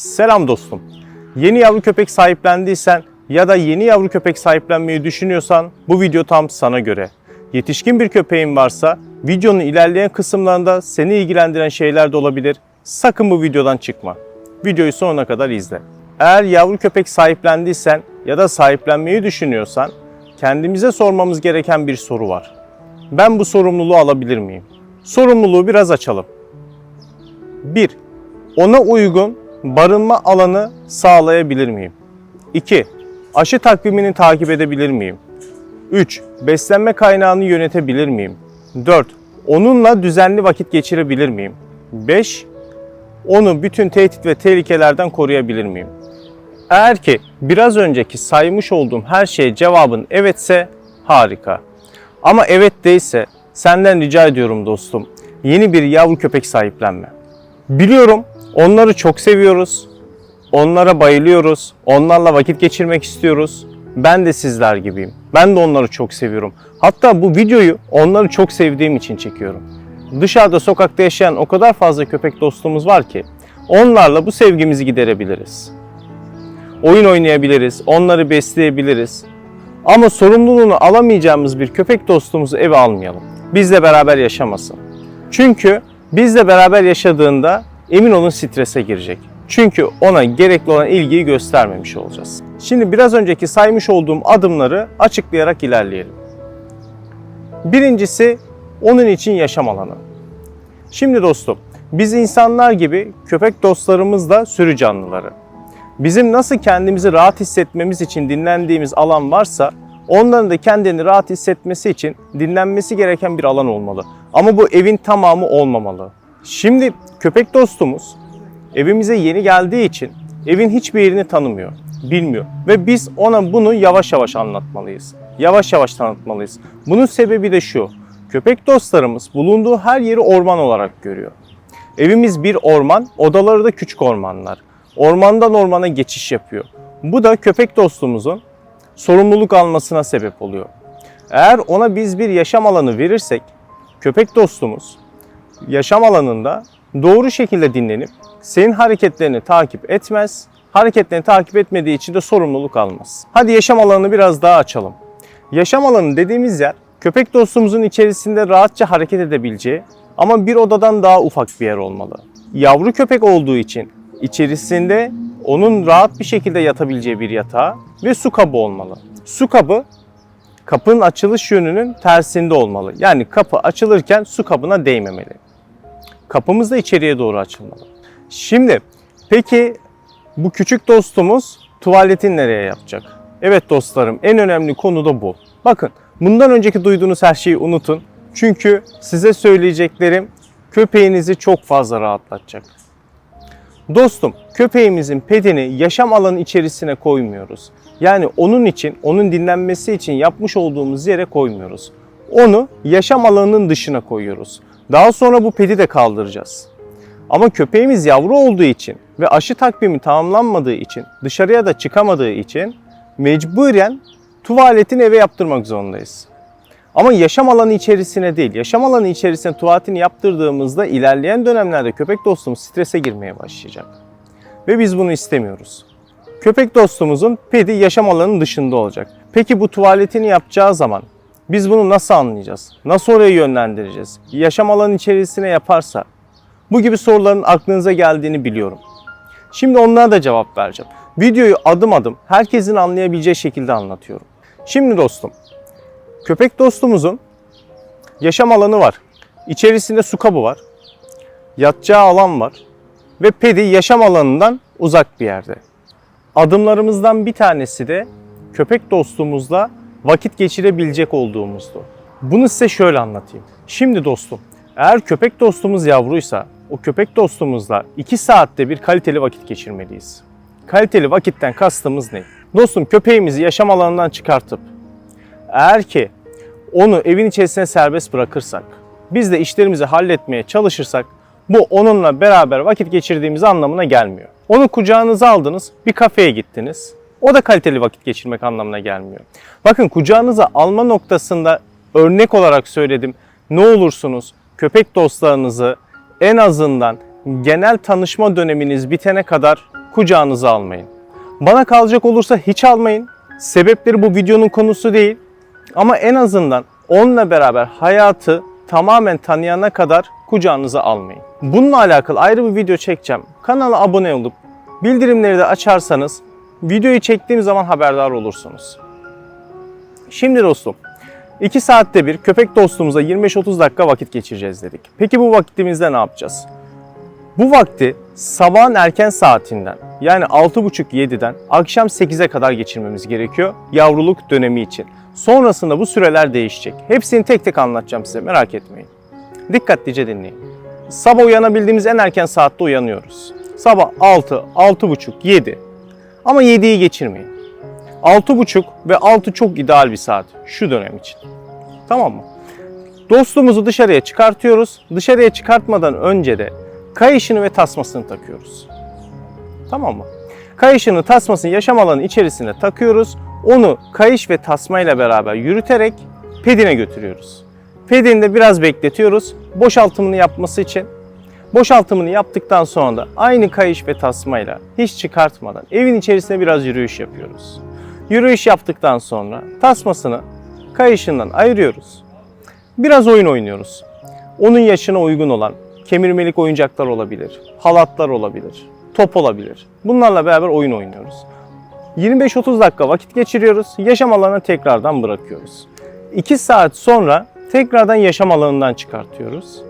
Selam dostum. Yeni yavru köpek sahiplendiysen ya da yeni yavru köpek sahiplenmeyi düşünüyorsan bu video tam sana göre. Yetişkin bir köpeğin varsa videonun ilerleyen kısımlarında seni ilgilendiren şeyler de olabilir. Sakın bu videodan çıkma. Videoyu sonuna kadar izle. Eğer yavru köpek sahiplendiysen ya da sahiplenmeyi düşünüyorsan kendimize sormamız gereken bir soru var. Ben bu sorumluluğu alabilir miyim? Sorumluluğu biraz açalım. 1. Ona uygun barınma alanı sağlayabilir miyim? 2. Aşı takvimini takip edebilir miyim? 3. Beslenme kaynağını yönetebilir miyim? 4. Onunla düzenli vakit geçirebilir miyim? 5. Onu bütün tehdit ve tehlikelerden koruyabilir miyim? Eğer ki biraz önceki saymış olduğum her şeye cevabın evetse harika. Ama evet değilse senden rica ediyorum dostum yeni bir yavru köpek sahiplenme. Biliyorum onları çok seviyoruz. Onlara bayılıyoruz. Onlarla vakit geçirmek istiyoruz. Ben de sizler gibiyim. Ben de onları çok seviyorum. Hatta bu videoyu onları çok sevdiğim için çekiyorum. Dışarıda sokakta yaşayan o kadar fazla köpek dostumuz var ki onlarla bu sevgimizi giderebiliriz. Oyun oynayabiliriz, onları besleyebiliriz. Ama sorumluluğunu alamayacağımız bir köpek dostumuzu eve almayalım. Bizle beraber yaşamasın. Çünkü bizle beraber yaşadığında emin olun strese girecek. Çünkü ona gerekli olan ilgiyi göstermemiş olacağız. Şimdi biraz önceki saymış olduğum adımları açıklayarak ilerleyelim. Birincisi onun için yaşam alanı. Şimdi dostum, biz insanlar gibi köpek dostlarımız da sürü canlıları. Bizim nasıl kendimizi rahat hissetmemiz için dinlendiğimiz alan varsa onların da kendini rahat hissetmesi için dinlenmesi gereken bir alan olmalı. Ama bu evin tamamı olmamalı. Şimdi köpek dostumuz evimize yeni geldiği için evin hiçbir yerini tanımıyor, bilmiyor ve biz ona bunu yavaş yavaş anlatmalıyız. Yavaş yavaş tanıtmalıyız. Bunun sebebi de şu. Köpek dostlarımız bulunduğu her yeri orman olarak görüyor. Evimiz bir orman, odaları da küçük ormanlar. Ormandan ormana geçiş yapıyor. Bu da köpek dostumuzun sorumluluk almasına sebep oluyor. Eğer ona biz bir yaşam alanı verirsek, köpek dostumuz yaşam alanında doğru şekilde dinlenip senin hareketlerini takip etmez. Hareketlerini takip etmediği için de sorumluluk almaz. Hadi yaşam alanını biraz daha açalım. Yaşam alanı dediğimiz yer köpek dostumuzun içerisinde rahatça hareket edebileceği ama bir odadan daha ufak bir yer olmalı. Yavru köpek olduğu için içerisinde onun rahat bir şekilde yatabileceği bir yatağı ve su kabı olmalı. Su kabı kapının açılış yönünün tersinde olmalı. Yani kapı açılırken su kabına değmemeli. Kapımız da içeriye doğru açılmalı. Şimdi peki bu küçük dostumuz tuvaletini nereye yapacak? Evet dostlarım en önemli konu da bu. Bakın bundan önceki duyduğunuz her şeyi unutun. Çünkü size söyleyeceklerim köpeğinizi çok fazla rahatlatacak. Dostum, köpeğimizin pedini yaşam alanı içerisine koymuyoruz. Yani onun için, onun dinlenmesi için yapmış olduğumuz yere koymuyoruz. Onu yaşam alanının dışına koyuyoruz. Daha sonra bu pedi de kaldıracağız. Ama köpeğimiz yavru olduğu için ve aşı takvimi tamamlanmadığı için, dışarıya da çıkamadığı için mecburen tuvaletini eve yaptırmak zorundayız. Ama yaşam alanı içerisine değil, yaşam alanı içerisine tuvaletini yaptırdığımızda ilerleyen dönemlerde köpek dostumuz strese girmeye başlayacak. Ve biz bunu istemiyoruz. Köpek dostumuzun pedi yaşam alanının dışında olacak. Peki bu tuvaletini yapacağı zaman biz bunu nasıl anlayacağız? Nasıl oraya yönlendireceğiz? Yaşam alanı içerisine yaparsa bu gibi soruların aklınıza geldiğini biliyorum. Şimdi onlara da cevap vereceğim. Videoyu adım adım herkesin anlayabileceği şekilde anlatıyorum. Şimdi dostum, köpek dostumuzun yaşam alanı var. İçerisinde su kabı var. Yatacağı alan var. Ve pedi yaşam alanından uzak bir yerde. Adımlarımızdan bir tanesi de köpek dostumuzla vakit geçirebilecek olduğumuzdu. Bunu size şöyle anlatayım. Şimdi dostum, eğer köpek dostumuz yavruysa o köpek dostumuzla 2 saatte bir kaliteli vakit geçirmeliyiz. Kaliteli vakitten kastımız ne? Dostum köpeğimizi yaşam alanından çıkartıp eğer ki onu evin içerisine serbest bırakırsak, biz de işlerimizi halletmeye çalışırsak bu onunla beraber vakit geçirdiğimiz anlamına gelmiyor. Onu kucağınıza aldınız, bir kafeye gittiniz. O da kaliteli vakit geçirmek anlamına gelmiyor. Bakın kucağınıza alma noktasında örnek olarak söyledim. Ne olursunuz köpek dostlarınızı en azından genel tanışma döneminiz bitene kadar kucağınıza almayın. Bana kalacak olursa hiç almayın. Sebepleri bu videonun konusu değil. Ama en azından onunla beraber hayatı tamamen tanıyana kadar kucağınıza almayın. Bununla alakalı ayrı bir video çekeceğim. Kanala abone olup bildirimleri de açarsanız videoyu çektiğim zaman haberdar olursunuz. Şimdi dostum 2 saatte bir köpek dostumuza 25-30 dakika vakit geçireceğiz dedik. Peki bu vakitimizde ne yapacağız? Bu vakti sabahın erken saatinden yani 6.30-7'den akşam 8'e kadar geçirmemiz gerekiyor yavruluk dönemi için. Sonrasında bu süreler değişecek. Hepsini tek tek anlatacağım size merak etmeyin. Dikkatlice dinleyin. Sabah uyanabildiğimiz en erken saatte uyanıyoruz. Sabah 6, 6.30, 7. Ama 7'yi geçirmeyin. 6.30 ve 6 çok ideal bir saat şu dönem için. Tamam mı? Dostumuzu dışarıya çıkartıyoruz. Dışarıya çıkartmadan önce de kayışını ve tasmasını takıyoruz. Tamam mı? Kayışını, tasmasını yaşam alanı içerisine takıyoruz. Onu kayış ve tasmayla beraber yürüterek pedine götürüyoruz. Pedinde biraz bekletiyoruz. Boşaltımını yapması için. Boşaltımını yaptıktan sonra da aynı kayış ve tasmayla hiç çıkartmadan evin içerisinde biraz yürüyüş yapıyoruz. Yürüyüş yaptıktan sonra tasmasını kayışından ayırıyoruz. Biraz oyun oynuyoruz. Onun yaşına uygun olan kemirmelik oyuncaklar olabilir, halatlar olabilir, top olabilir. Bunlarla beraber oyun oynuyoruz. 25-30 dakika vakit geçiriyoruz. Yaşam alanına tekrardan bırakıyoruz. 2 saat sonra tekrardan yaşam alanından çıkartıyoruz.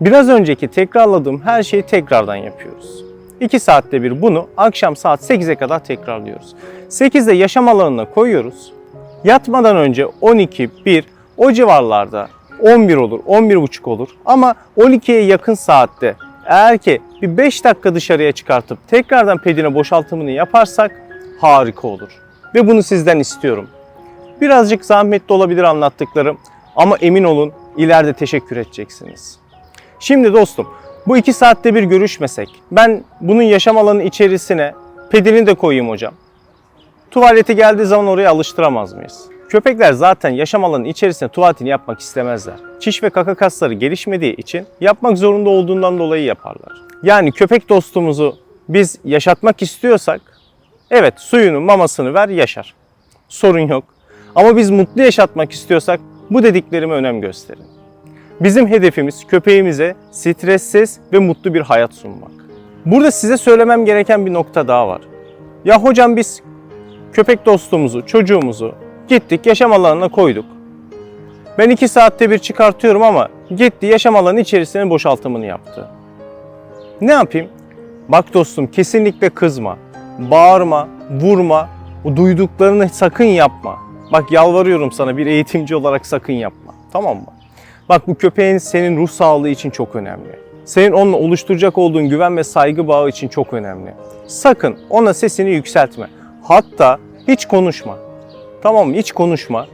Biraz önceki tekrarladığım her şeyi tekrardan yapıyoruz. 2 saatte bir bunu akşam saat 8'e kadar tekrarlıyoruz. 8'de yaşam alanına koyuyoruz. Yatmadan önce 12, 1 o civarlarda 11 olur, 11.30 olur. Ama 12'ye yakın saatte eğer ki bir 5 dakika dışarıya çıkartıp tekrardan pedine boşaltımını yaparsak harika olur. Ve bunu sizden istiyorum. Birazcık zahmetli olabilir anlattıklarım ama emin olun ileride teşekkür edeceksiniz. Şimdi dostum bu 2 saatte bir görüşmesek ben bunun yaşam alanı içerisine pedini de koyayım hocam. Tuvaleti geldiği zaman oraya alıştıramaz mıyız? Köpekler zaten yaşam alanı içerisinde tuvaletini yapmak istemezler. Çiş ve kaka kasları gelişmediği için yapmak zorunda olduğundan dolayı yaparlar. Yani köpek dostumuzu biz yaşatmak istiyorsak evet suyunu mamasını ver yaşar. Sorun yok. Ama biz mutlu yaşatmak istiyorsak bu dediklerime önem gösterin. Bizim hedefimiz köpeğimize stressiz ve mutlu bir hayat sunmak. Burada size söylemem gereken bir nokta daha var. Ya hocam biz köpek dostumuzu, çocuğumuzu gittik yaşam alanına koyduk. Ben iki saatte bir çıkartıyorum ama gitti yaşam alanı içerisine boşaltımını yaptı. Ne yapayım? Bak dostum kesinlikle kızma, bağırma, vurma, o duyduklarını sakın yapma. Bak yalvarıyorum sana bir eğitimci olarak sakın yapma. Tamam mı? Bak bu köpeğin senin ruh sağlığı için çok önemli. Senin onunla oluşturacak olduğun güven ve saygı bağı için çok önemli. Sakın ona sesini yükseltme. Hatta hiç konuşma. Tamam? Hiç konuşma.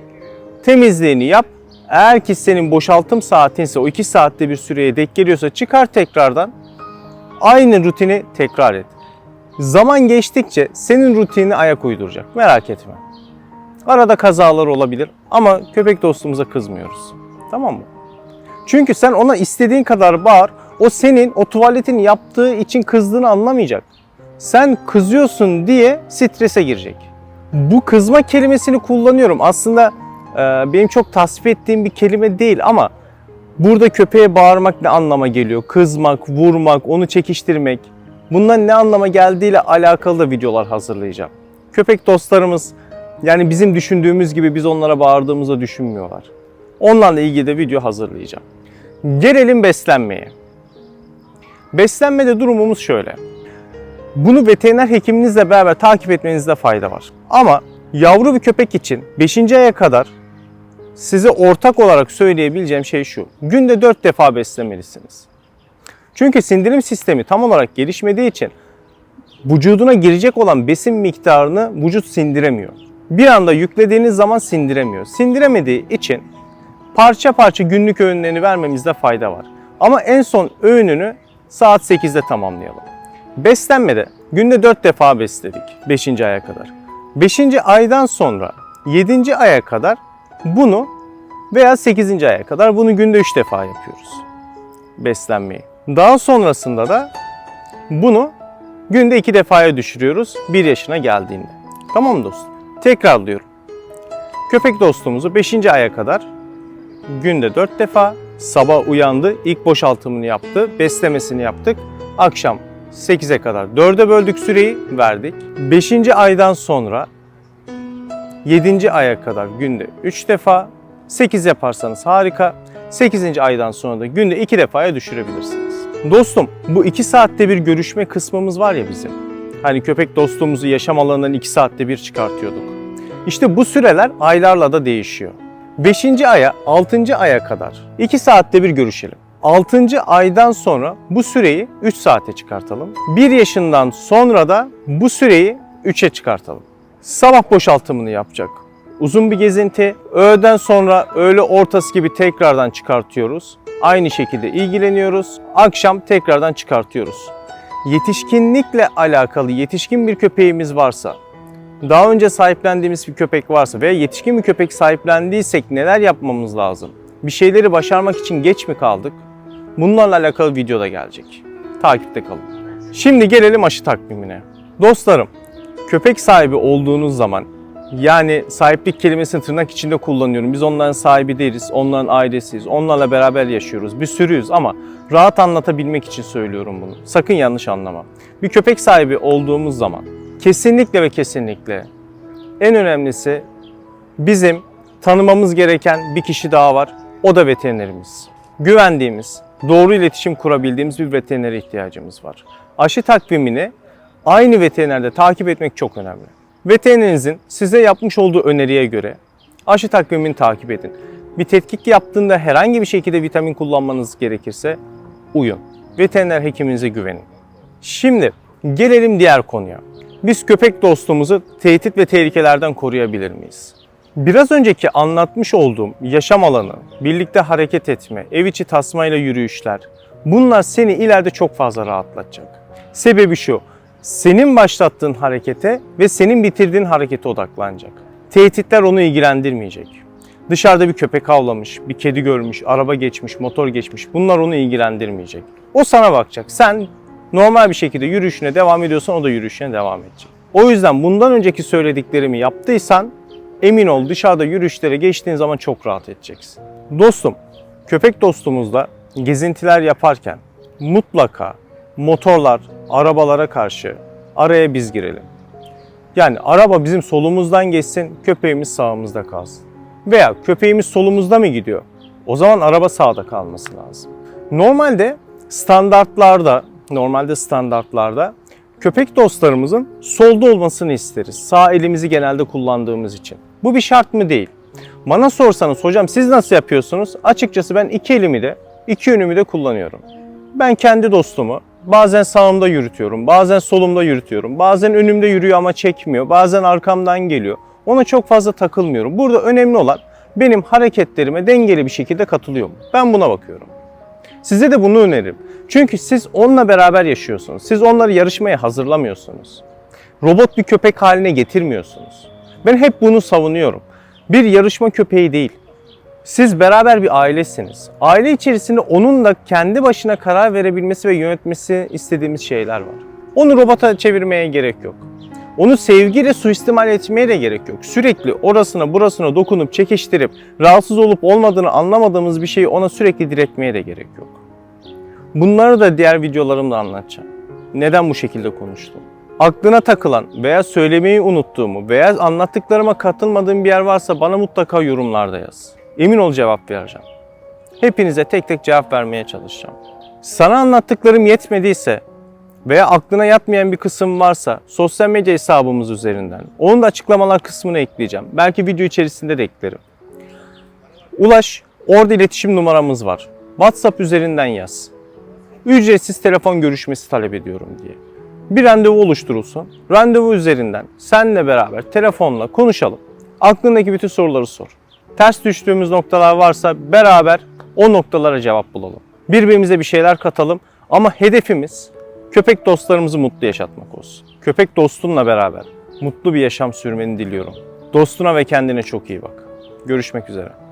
Temizliğini yap. Eğer ki senin boşaltım saatinse o 2 saatte bir süreye denk geliyorsa çıkar tekrardan. Aynı rutini tekrar et. Zaman geçtikçe senin rutinine ayak uyduracak. Merak etme. Arada kazalar olabilir ama köpek dostumuza kızmıyoruz. Tamam mı? Çünkü sen ona istediğin kadar bağır. O senin o tuvaletin yaptığı için kızdığını anlamayacak. Sen kızıyorsun diye strese girecek. Bu kızma kelimesini kullanıyorum. Aslında e, benim çok tasvip ettiğim bir kelime değil ama burada köpeğe bağırmak ne anlama geliyor? Kızmak, vurmak, onu çekiştirmek. Bundan ne anlama geldiğiyle alakalı da videolar hazırlayacağım. Köpek dostlarımız yani bizim düşündüğümüz gibi biz onlara bağırdığımızda düşünmüyorlar. Onlarla ilgili de video hazırlayacağım. Gelelim beslenmeye. Beslenmede durumumuz şöyle. Bunu veteriner hekiminizle beraber takip etmenizde fayda var. Ama yavru bir köpek için 5. aya kadar size ortak olarak söyleyebileceğim şey şu. Günde 4 defa beslemelisiniz. Çünkü sindirim sistemi tam olarak gelişmediği için vücuduna girecek olan besin miktarını vücut sindiremiyor. Bir anda yüklediğiniz zaman sindiremiyor. Sindiremediği için parça parça günlük öğünlerini vermemizde fayda var. Ama en son öğününü saat 8'de tamamlayalım. Beslenmede günde 4 defa besledik 5. aya kadar. 5. aydan sonra 7. aya kadar bunu veya 8. aya kadar bunu günde 3 defa yapıyoruz beslenmeyi. Daha sonrasında da bunu Günde iki defaya düşürüyoruz 1 yaşına geldiğinde. Tamam mı dostum? Tekrarlıyorum. Köpek dostumuzu 5. aya kadar günde 4 defa sabah uyandı, ilk boşaltımını yaptı, beslemesini yaptık. Akşam 8'e kadar 4'e böldük süreyi verdik. 5. aydan sonra 7. aya kadar günde 3 defa 8 yaparsanız harika. 8. aydan sonra da günde 2 defaya düşürebilirsiniz. Dostum bu 2 saatte bir görüşme kısmımız var ya bizim. Hani köpek dostluğumuzu yaşam alanından 2 saatte bir çıkartıyorduk. İşte bu süreler aylarla da değişiyor. 5. aya 6. aya kadar 2 saatte bir görüşelim. 6. aydan sonra bu süreyi 3 saate çıkartalım. 1 yaşından sonra da bu süreyi 3'e çıkartalım. Sabah boşaltımını yapacak. Uzun bir gezinti. Öğleden sonra öğle ortası gibi tekrardan çıkartıyoruz. Aynı şekilde ilgileniyoruz. Akşam tekrardan çıkartıyoruz. Yetişkinlikle alakalı yetişkin bir köpeğimiz varsa, daha önce sahiplendiğimiz bir köpek varsa veya yetişkin bir köpek sahiplendiysek neler yapmamız lazım? Bir şeyleri başarmak için geç mi kaldık? Bunlarla alakalı video da gelecek. Takipte kalın. Şimdi gelelim aşı takvimine. Dostlarım, köpek sahibi olduğunuz zaman yani sahiplik kelimesini tırnak içinde kullanıyorum. Biz onların sahibi değiliz, onların ailesiyiz, onlarla beraber yaşıyoruz, bir sürüyüz ama rahat anlatabilmek için söylüyorum bunu. Sakın yanlış anlama. Bir köpek sahibi olduğumuz zaman kesinlikle ve kesinlikle en önemlisi bizim tanımamız gereken bir kişi daha var. O da veterinerimiz. Güvendiğimiz, doğru iletişim kurabildiğimiz bir veterinere ihtiyacımız var. Aşı takvimini aynı veterinerde takip etmek çok önemli. Veterinerinizin size yapmış olduğu öneriye göre aşı takvimini takip edin. Bir tetkik yaptığında herhangi bir şekilde vitamin kullanmanız gerekirse uyun. Veteriner hekiminize güvenin. Şimdi gelelim diğer konuya. Biz köpek dostumuzu tehdit ve tehlikelerden koruyabilir miyiz? Biraz önceki anlatmış olduğum yaşam alanı, birlikte hareket etme, ev içi tasmayla yürüyüşler, bunlar seni ileride çok fazla rahatlatacak. Sebebi şu, senin başlattığın harekete ve senin bitirdiğin harekete odaklanacak. Tehditler onu ilgilendirmeyecek. Dışarıda bir köpek avlamış, bir kedi görmüş, araba geçmiş, motor geçmiş. Bunlar onu ilgilendirmeyecek. O sana bakacak. Sen normal bir şekilde yürüyüşüne devam ediyorsan o da yürüyüşüne devam edecek. O yüzden bundan önceki söylediklerimi yaptıysan emin ol dışarıda yürüyüşlere geçtiğin zaman çok rahat edeceksin. Dostum, köpek dostumuzla gezintiler yaparken mutlaka motorlar, arabalara karşı araya biz girelim. Yani araba bizim solumuzdan geçsin, köpeğimiz sağımızda kalsın. Veya köpeğimiz solumuzda mı gidiyor? O zaman araba sağda kalması lazım. Normalde standartlarda, normalde standartlarda köpek dostlarımızın solda olmasını isteriz. Sağ elimizi genelde kullandığımız için. Bu bir şart mı değil. Bana sorsanız hocam siz nasıl yapıyorsunuz? Açıkçası ben iki elimi de iki yönümü de kullanıyorum. Ben kendi dostumu bazen sağımda yürütüyorum, bazen solumda yürütüyorum, bazen önümde yürüyor ama çekmiyor, bazen arkamdan geliyor. Ona çok fazla takılmıyorum. Burada önemli olan benim hareketlerime dengeli bir şekilde katılıyor mu? Ben buna bakıyorum. Size de bunu öneririm. Çünkü siz onunla beraber yaşıyorsunuz. Siz onları yarışmaya hazırlamıyorsunuz. Robot bir köpek haline getirmiyorsunuz. Ben hep bunu savunuyorum. Bir yarışma köpeği değil. Siz beraber bir ailesiniz. Aile içerisinde onun da kendi başına karar verebilmesi ve yönetmesi istediğimiz şeyler var. Onu robota çevirmeye gerek yok. Onu sevgiyle suistimal etmeye de gerek yok. Sürekli orasına burasına dokunup çekiştirip rahatsız olup olmadığını anlamadığımız bir şeyi ona sürekli diretmeye de gerek yok. Bunları da diğer videolarımda anlatacağım. Neden bu şekilde konuştum? Aklına takılan veya söylemeyi unuttuğumu veya anlattıklarıma katılmadığım bir yer varsa bana mutlaka yorumlarda yaz. Emin ol cevap vereceğim. Hepinize tek tek cevap vermeye çalışacağım. Sana anlattıklarım yetmediyse veya aklına yatmayan bir kısım varsa sosyal medya hesabımız üzerinden onun da açıklamalar kısmına ekleyeceğim. Belki video içerisinde de eklerim. Ulaş, orada iletişim numaramız var. WhatsApp üzerinden yaz. Ücretsiz telefon görüşmesi talep ediyorum diye. Bir randevu oluşturulsun. Randevu üzerinden seninle beraber telefonla konuşalım. Aklındaki bütün soruları sor. Ters düştüğümüz noktalar varsa beraber o noktalara cevap bulalım. Birbirimize bir şeyler katalım ama hedefimiz köpek dostlarımızı mutlu yaşatmak olsun. Köpek dostunla beraber mutlu bir yaşam sürmeni diliyorum. Dostuna ve kendine çok iyi bak. Görüşmek üzere.